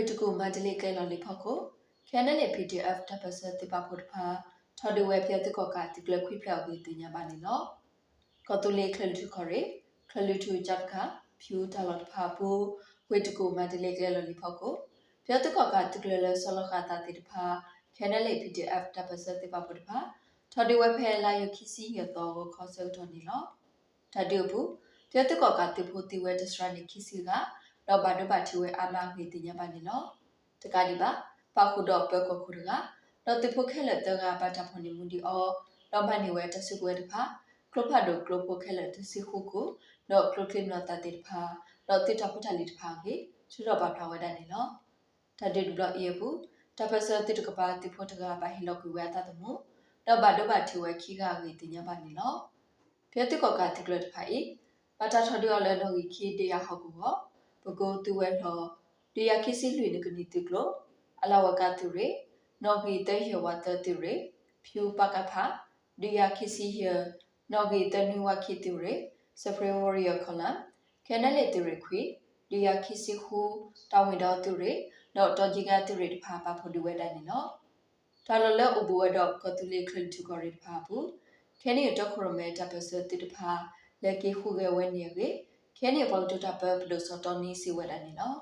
ေတကူမန္တလေးကဲလော်လေးဖောက်ကိုခဲနယ်လေ PDF တပ်ပစတိပဖို့တဖာထော်ဒီဝဲပြတ်တကောကတိကလခွိဖြောက်ပြီးတင်ညာပါနေနော်ကောတူလေးခလတူခေါ်ရခလတူဂျပ်ကဖြူတလော်တဖာပူဝေတကူမန္တလေးကဲလော်လေးဖောက်ကိုပြတ်တကောကတိကလဆလခတာတိတဖာခဲနယ်လေ PDF တပ်ပစတိပဖို့တဖာထော်ဒီဝဲဖဲလာယခိစီရတော့ကိုခေါ်ဆုတ်တော်နေနော်တတိယဘူးပြတ်တကောကတိဖို့တိဝဲဒစရနိခိစီက တော့ဘာတော့ဘာတီဝဲအာမငေတင်ညာပါနေနော်တကတိပါပါခုတော့ပကခုရကတော့တိဖို့ခဲလက်တကပါတာဖွန်နေမှုဒီအောတော့မနေဝဲတဆုကွဲတဖာကလဖတ်တော့ကလဖို့ခဲလက်တစီခုကိုတော့ကလကလနတာတေတဖာတော့တိတဖတ်တလီတဖာကေချူတော့ဘာဖလာဝဲတနေနော်တတိဒဘလအေဘူးတပစတိတကပါတိဖို့တကပါဟီလောက်ကွဲတာတမှုတော့ဘာတော့ဘာတီဝဲခီကငေတင်ညာပါနေနော်ပြတိကောကတိကလတဖာဤဘာတာထော်ဒီော်လဲတော့ခီတရားဟောက်ကူဟော ပကိုတူဝဲလောဒီယခိစီလွေနကနီတိကလိုအလဝကတူရေနော်ဂီတဲဟဝတတူရေဖြူပကဖာဒီယခိစီဟနော်ဂီတနူဝခိတူရေစဖရေဝရီယခလမ်ခဲနလေတူရေခွေဒီယခိစီဟူတာဝင်တော်တူရေတော့တော်ကြီးကတူရေတဖာပါဖို့ဒီဝဲတိုင်းနေနော်တာလလအဘူဝတော့ကတူလေခလင်တူကရီတဖာဘူးခဲနေတော့ခရမဲတပစတိတဖာလက်ကေခုကဲဝဲနေရေ ခဲနေဘောက်တတပဘလို့စောတော်နီစီဝဲတိုင်းနေနော်